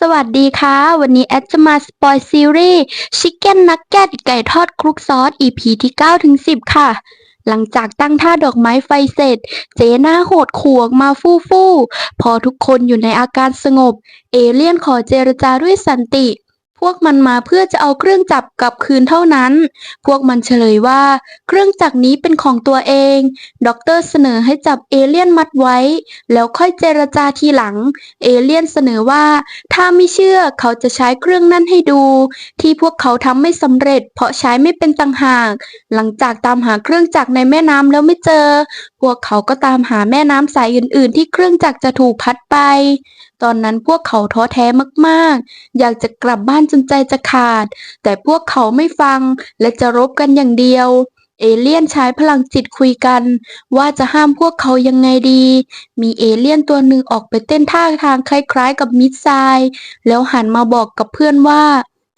สวัสดีค่ะ วันนี้แอดจะมาสปอยซีรีส์ชิคเก้นนักเก็ตไก่ทอดคลุกซอส EP ที่9ถึง10 ค่ะ หลังจากตั้งท่าดอกไม้ไฟเสร็จ เจหน้าโหดขู่ออกมาฟู่ฟู่พอทุกคนอยู่ในอาการสงบ เอเลี่ยนขอเจรจาด้วยสันติ วกมันมาเพื่อจะเอาเครื่องจับกลับคืนเท่านั้น พวกมันเฉลยว่า เครื่องจักรนี้เป็นของตัวเอง ด็อกเตอร์เสนอให้จับเอเลี่ยนมัดไว้ แล้วค่อยเจรจาทีหลัง เอเลี่ยนเสนอว่า ถ้าไม่เชื่อเขาจะใช้เครื่องนั่นให้ดู ที่พวกเขาทำไม่สำเร็จ เพราะใช้ไม่เป็นต่างหาก หลังจากตามหาเครื่องจักรในแม่น้ำแล้วไม่เจอ พวกเขาก็ตามหาแม่น้ำสายอื่น ๆ ที่เครื่องจักรจะถูกพัดไป ตอนนั้นพวกเขาท้อแท้มาก ๆ อยากจะกลับบ้านจนใจจะขาด แต่พวกเขาไม่ฟังและจะรบกันอย่างเดียว เอเลี่ยนใช้พลังจิตคุยกัน ว่าจะห้ามพวกเขายังไงดี มีเอเลี่ยนตัวหนึ่งออกไปเต้นท่าทางคล้ายๆ กับมิสไซล์แล้วหันมาบอกกับเพื่อนว่า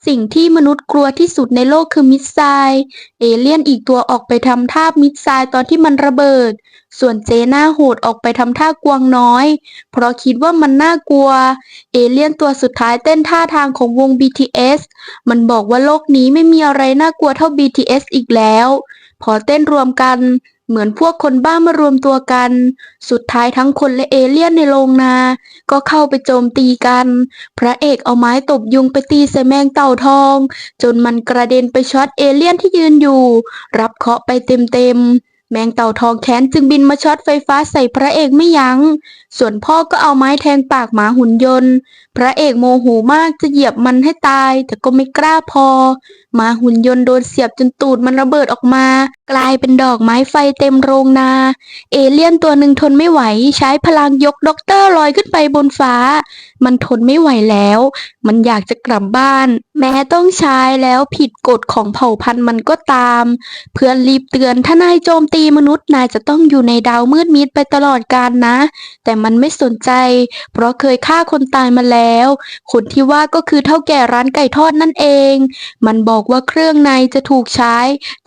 สิ่งที่มนุษย์กลัวที่สุดในโลกคือมิดไซล์เอเลี่ยนอีกตัวออกไปทำท่ามิดไซล์ตอนที่มันระเบิด ส่วนเจน้าโหดออกไปทำท่ากวางน้อย เพราะคิดว่ามันน่ากลัว เอเลี่ยนตัวสุดท้ายเต้นท่าทางของวง BTS มันบอกว่าโลกนี้ไม่มีอะไรน่ากลัวเท่า BTS อีกแล้ว พอเต้นรวมกัน เหมือนพวกคนบ้ามารวมตัวกัน สุดท้ายทั้งคนและเอเลี่ยนในโรงนา ก็เข้าไปโจมตีกัน พระเอกเอาไม้ตบยุงไปตีใส่แมงเต่าทอง จนมันกระเด็นไปช็อตเอเลี่ยนที่ยืนอยู่ รับเคาะไปเต็มๆ แมงเต่าทองแค้นจึงบินมาช็อตไฟฟ้าใส่พระเอกไม่ยัง้ง ส่วนพ่อก็เอาไม้แทงปากหมาหุ่นยนต์ พระเอกโมโหมากจะเหยียบมันให้ตาย แต่ก็ไม่กล้าพอหมาหุ่นยนต์โดนเสียบจนตูดมันระเบิดออกมา กลายเป็นดอกไม้ไฟเต็มโรงนา เอเลี่ยนตัวหนึ่งทนไม่ไหว ใช้พลังยกด็อกเตอร์ลอยขึ้นไปบนฟ้า มันทนไม่ไหวแล้ว มันอยากจะกลับบ้าน แม้ต้องใช้แล้วผิดกฎของเผ่าพันธุ์มันก็ตาม เพื่อนรีบเตือนถ้านายโจมตีมนุษย์นายจะต้องอยู่ในดาวมืดมิดไปตลอดกาลนะ แต่มันไม่สนใจ เพราะเคยฆ่าคนตายมาแล้ว คนที่ว่าก็คือเท่าแก่ร้านไก่ทอดนั่นเอง มันบอกว่าเครื่องในจะถูกใช้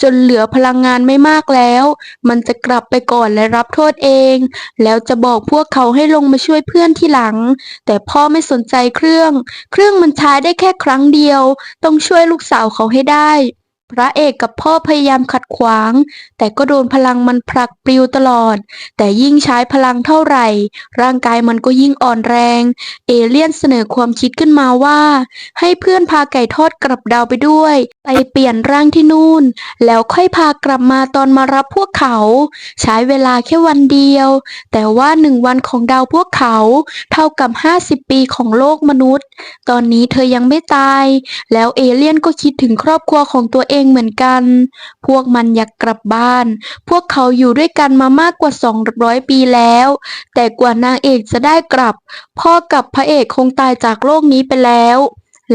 จนเหลือพลังงานงานไม่มากแล้ว มันจะกลับไปก่อนและรับโทษเอง แล้วจะบอกพวกเขาให้ลงมาช่วยเพื่อนที่หลัง แต่พ่อไม่สนใจเครื่อง เครื่องมันใช้ได้แค่ครั้งเดียว ต้องช่วยลูกสาวเขาให้ได้ พระเอกกับพ่อพยายามขัดขวาง แต่ก็โดนพลังมันผลักปลิวตลอด แต่ยิ่งใช้พลังเท่าไหร่ ร่างกายมันก็ยิ่งอ่อนแรง เอเลี่ยนเสนอความคิดขึ้นมาว่า ให้เพื่อนพาไก่ทอดกลับดาวไปด้วย ไปเปลี่ยนร่างที่นู่น แล้วค่อยพากลับมาตอนมารับพวกเขา ใช้เวลาแค่วันเดียว แต่ว่าหนึ่งวันของดาวพวกเขา เท่ากับ 50 ปีของโลกมนุษย์ ตอนนี้เธอยังไม่ตาย แล้วเอเลี่ยนก็คิดถึงครอบครัวของตัวเองเหมือนกัน พวกมันอยากกลับบ้าน พวกเขาอยู่ด้วยกันมามากกว่า 200 ปีแล้ว แต่กว่านางเอกจะได้กลับ พ่อกับพระเอกคงตายจากโลกนี้ไปแล้ว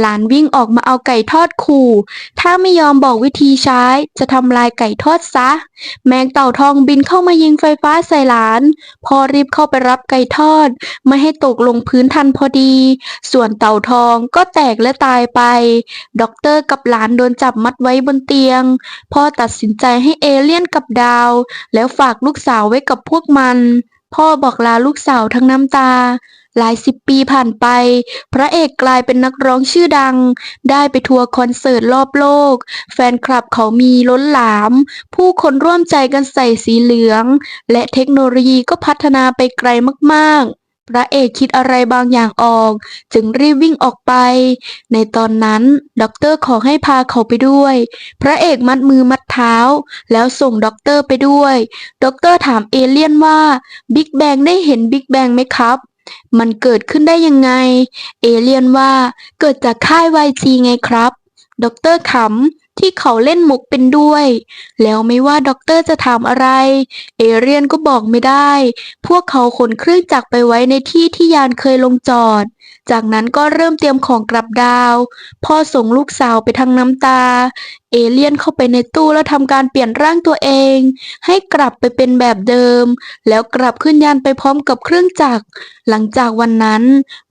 หลานวิ่งออกมาเอาไก่ทอดขู่ ถ้าไม่ยอมบอกวิธีใช้ จะทำลายไก่ทอดซะ แมงเต่าทองบินเข้ามายิงไฟฟ้าใส่หลาน พอรีบเข้าไปรับไก่ทอด ไม่ให้ตกลงพื้นทันพอดี ส่วนเต่าทองก็แตกและตายไป ด็อกเตอร์กับหลานโดนจับมัดไว้บนเตียง พ่อตัดสินใจให้เอเลี่ยนกับดาว แล้วฝากลูกสาวไว้กับพวกมัน พ่อบอกลาลูกสาวทั้งน้ำตา หลายสิบปีผ่านไป พระเอกกลายเป็นนักร้องชื่อดัง ได้ไปทัวร์คอนเสิร์ตรอบโลก แฟนคลับเขามีล้นหลาม ผู้คนร่วมใจกันใส่สีเหลือง และเทคโนโลยีก็พัฒนาไปไกลมากๆพระเอกคิดอะไรบางอย่างออก จึงรีบวิ่งออกไป ในตอนนั้นด็อกเตอร์ขอให้พาเขาไปด้วย พระเอกมัดมือมัดเท้า แล้วส่งด็อกเตอร์ไปด้วย ด็อกเตอร์ถามเอเลี่ยนว่า บิ๊กแบงได้เห็นบิ๊กแบงไหมครับ มันเกิดขึ้นได้ยังไง เอเลียนว่าเกิดจากค่าย YG ไงครับ ด็อกเตอร์ขำที่เขาเล่นมุกเป็นด้วย แล้วไม่ว่าด็อกเตอร์จะถามอะไร เอเลียนก็บอกไม่ได้ พวกเขาขนเครื่องจักรไปไว้ในที่ที่ยานเคยลงจอด จากนั้นก็เริ่มเตรียมของกลับดาว พ่อส่งลูกสาวไปทางน้ำตา เอเลี่ยนเข้าไปในตู้แล้วทำการเปลี่ยนร่างตัวเอง ให้กลับไปเป็นแบบเดิม แล้วกลับขึ้นยานไปพร้อมกับเครื่องจักร หลังจากวันนั้น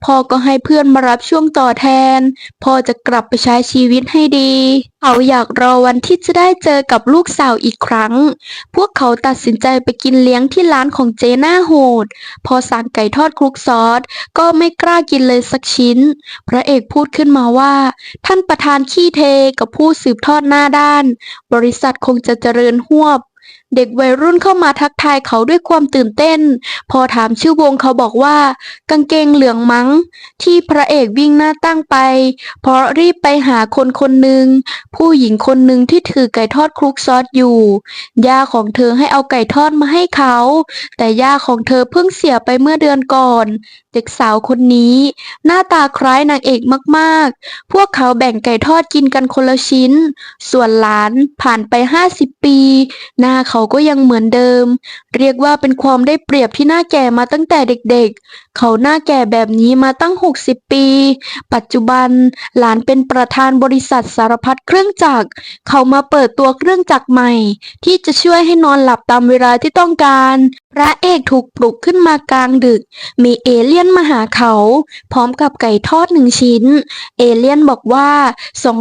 พ่อก็ให้เพื่อนมารับช่วงต่อแทน พ่อจะกลับไปใช้ชีวิตให้ดี เขาอยากรอวันที่จะได้เจอกับลูกสาวอีกครั้ง พวกเขาตัดสินใจไปกินเลี้ยงที่ร้านของเจน่าโหด พอสั่งไก่ทอดคลุกซอสก็ไม่กล้ากินเลยสักชิ้น พระเอกพูดขึ้นมาว่า ท่านประธานขี้เทกับผู้สืบทอดหน้าด้าน บริษัทคงจะเจริญหวบ เด็กวัยรุ่นเข้ามาทักทายเขาด้วยความตื่นเต้น พอถามชื่อวงเขาบอกว่า กางเกงเหลืองมั้ง ที่พระเอกวิ่งหน้าตั้งไป เพราะรีบไปหาคนคนหนึ่งผู้หญิงคนหนึ่งที่ถือไก่ทอดคลุกซอสอยู่ย่าของเธอให้เอาไก่ทอดมาให้เขา แต่ย่าของเธอเพิ่งเสียไปเมื่อเดือนก่อน เด็กสาวคนนี้ หน้าตาคล้ายนางเอกมากๆ พวกเขาแบ่งไก่ทอดกินกันคนละชิ้น ส่วนหลานผ่านไปห้าสิบปี หน้าเขาก็ยังเหมือนเดิม เรียกว่าเป็นความได้เปรียบที่น่าแก่มาตั้งแต่เด็ก เขาหน้าแก่แบบนี้มาตั้ง 60 ปี ปัจจุบันหลานเป็นประธานบริษัทสารพัดเครื่องจักร เขามาเปิดตัวเครื่องจักรใหม่ ที่จะช่วยให้นอนหลับตามเวลาที่ต้องการ พระเอกถูกปลุกขึ้นมากลางดึก มีเอเลี่ยนมาหาเขา พร้อมกับไก่ทอดหนึ่งชิ้น เอเลี่ยนบอกว่า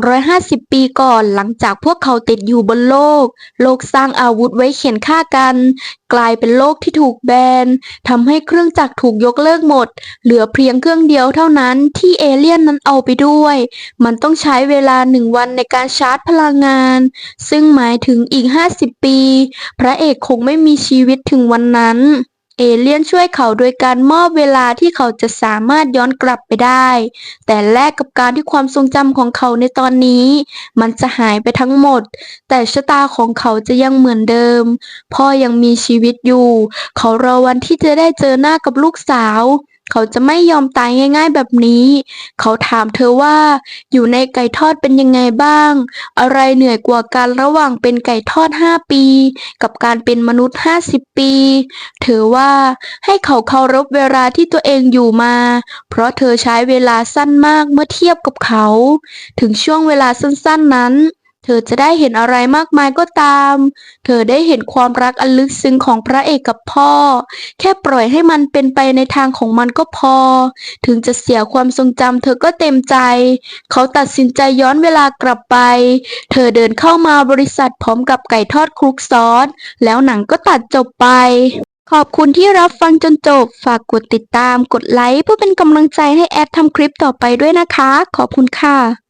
250 ปีก่อนหลังจากพวกเขาติดอยู่บนโลก โลกสร้างอาวุธไว้เขียนฆ่ากัน กลายเป็นโลกที่ถูกแบนทำให้เครื่องจักรถูกยกเลิกหมด เหลือเพียงเครื่องเดียวเท่านั้นที่เอเลี่ยนนั้นเอาไปด้วย มันต้องใช้เวลาหนึ่งวันในการชาร์จพลังงาน ซึ่งหมายถึงอีก 50 ปี พระเอกคงไม่มีชีวิตถึงวันนั้น เอเลี่ยนช่วยเขาโดยการมอบเวลาที่เขาจะสามารถย้อนกลับไปได้ แต่แลกกับการที่ความทรงจำของเขาในตอนนี้ มันจะหายไปทั้งหมด แต่ชะตาของเขาจะยังเหมือนเดิม พ่อยังมีชีวิตอยู่ เขารอวันที่จะได้เจอหน้ากับลูกสาว เขาจะไม่ยอมตายง่าย ๆ แบบนี้ เขาถามเธอว่า อยู่ในไก่ทอดเป็นยังไงบ้าง อะไรเหนื่อยกว่ากันระหว่างเป็นไก่ทอด 5 ปี กับการเป็นมนุษย์ 50 ปี เธอว่าให้เขาเคารพเวลาที่ตัวเองอยู่มา เพราะเธอใช้เวลาสั้นมากเมื่อเทียบกับเขา ถึงช่วงเวลาสั้นๆนั้น เธอจะได้เห็นอะไรมากมายก็ตาม เธอได้เห็นความรักอันลึกซึ้งของพระเอกกับพ่อ แค่ปล่อยให้มันเป็นไปในทางของมันก็พอ ถึงจะเสียความทรงจำเธอก็เต็มใจ เขาตัดสินใจย้อนเวลากลับไป เธอเดินเข้ามาบริษัทพร้อมกับไก่ทอดคลุกซอส แล้วหนังก็ตัดจบไปขอบคุณที่รับฟังจนจบ ฝากกดติดตาม กดไลค์เพื่อเป็นกำลังใจให้แอดทำคลิปต่อไปด้วยนะคะ ขอบคุณค่ะ